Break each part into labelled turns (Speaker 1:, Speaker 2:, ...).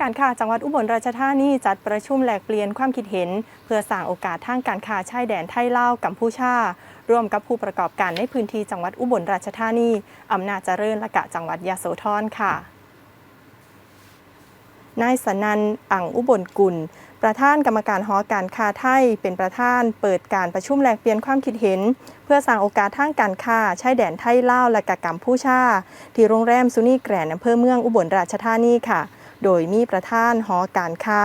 Speaker 1: การค้าจังหวัดอุบลราชธานีจัดประชุมแลกเปลี่ยนความคิดเห็น เพื่อสร้างโอกาสทางการค้าชายแดนไทยลาวกัมพูชา ร่วมกับผู้ประกอบการในพื้นที่จังหวัดอุบลราชธานีอำนาจเจริญและกะจังหวัดยะโสธรค่ะนายสนันอังอุบลกุล ประธานกรรมการหอการค้าไทย เป็นประธานเปิดการประชุมแลกเปลี่ยนความคิดเห็น เพื่อสร้างโอกาสทางการค้าชายแดนไทยลาวและกะกัมพูชา ที่โรงแรมซุนีแกรนด์อำเภอเมืองอุบลราชธานีค่ะ โดยมีประธานหอการค้า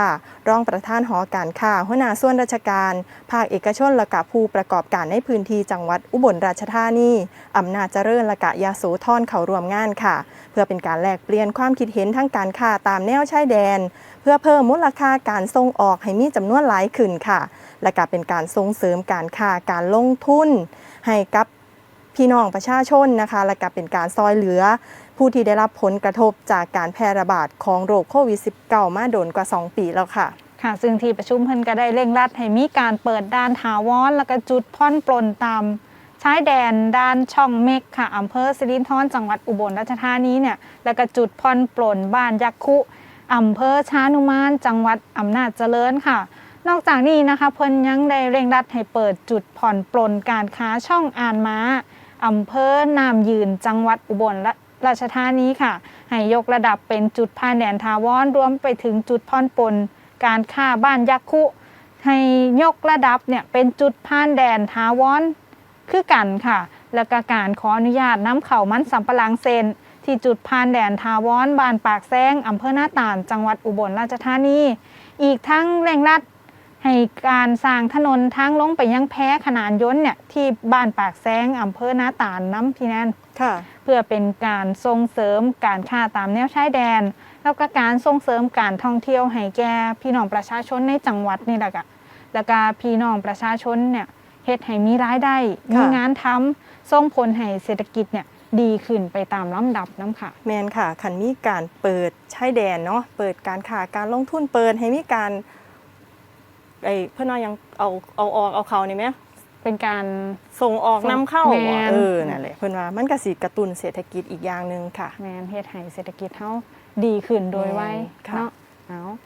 Speaker 1: รองประธานหอการค้าหัวหน้าส่วนราชการ ภาคเอกชนและกะผู้ประกอบการในพื้นที่จังหวัดอุบลราชธานีอำนาจเจริญและกะยาโสธรเข้าร่วมงานค่ะ เพื่อเป็นการแลกเปลี่ยนความคิดเห็นทางการค้าตามแนวชายแดน เพื่อเพิ่มมูลค่าการส่งออกให้มีจำนวนหลายขึ้นค่ะ และก็เป็นการส่งเสริมการค้าการลงทุน ให้กับพี่น้องประชาชนนะคะ และก็เป็นการซอยเหลือ ผู้ที่ได้รับผลกระทบจากการแพร่ระบาดของโรคโควิด -19 มาโดนกว่า 2 ปีแล้วค่ะ
Speaker 2: ค่ะ ซึ่งที่ประชุมเพิ่นก็ได้เร่งรัดให้มีการเปิดด้านถาวรแล้วก็จุดพ่อนปลนตามชายแดนด้านช่องเมกค่ะอำเภอสิรินธรจังหวัดอุบลราชธานีเนี่ยแล้วก็จุดพ่อนปลนบ้านยักคุอำเภอชานุมาน จังหวัดอำนาจเจริญค่ะ นอกจากนี้นะคะเพิ่นยังได้เร่งรัดให้เปิดจุดผ่อนปลนการค้าช่องอ่านม้าอำเภอนามยืนจังหวัดอุบล ราชธานีค่ะ ให้ยกระดับเป็นจุดผ่านแดนทาวรรวมไปถึงจุดผ่อนปนการฆ่าบ้านยักษ์คุ ให้ยกระดับเนี่ยเป็นจุดผ่านแดนทาวรคือกันค่ะ แล้วก็การขออนุญาตน้ำเข่ามันสำปะหลังเซนที่จุดผ่านแดนทาวรบ้านปากแซงอำเภอหน้าต่านจังหวัดอุบลราชธานี อีกทั้งเร่งรัด ให้การสร้างถนนทางลงไปยังแพ้ขนานยนต์เนี่ยที่บ้านปากแซงอำเภอหน้าต่านน้ำพี่แนน
Speaker 1: ค่ะ
Speaker 2: เพื่อเป็นการส่งเสริมการค้าตามแนวชายแดน แล้วก็การส่งเสริมการท่องเที่ยวให้แก่พี่น้องประชาชนในจังหวัดนี่แหละค่ะแล้วก็พี่น้องประชาชนเนี่ยเฮ็ดให้มีรายได้
Speaker 1: ค่ะ
Speaker 2: มีงานทำส่งผลให้เศรษฐกิจเนี่ยดีขึ้นไปตามลำดับน้ำค่ะ
Speaker 1: แมนค่ะคันมีการเปิดชายแดนเนาะเปิดการค้าการลงทุนเปิดให้มีการ ไอ้เพื่อนว่ายังเอาเอาออกเอาเขานี่ไหม
Speaker 2: เป็นการ
Speaker 1: ส่งออกนำเข้า
Speaker 2: แม่น
Speaker 1: เออนั่นแหละเพื่อนว่ามันก็สิกระตุ้นเศรษฐกิจอีกอย่างหนึ่งค่ะ
Speaker 2: แมนเฮ็ดให้เศรษฐกิจเฮาดีขึ้นโดยไว
Speaker 1: ค่ะ
Speaker 2: เนาะเอา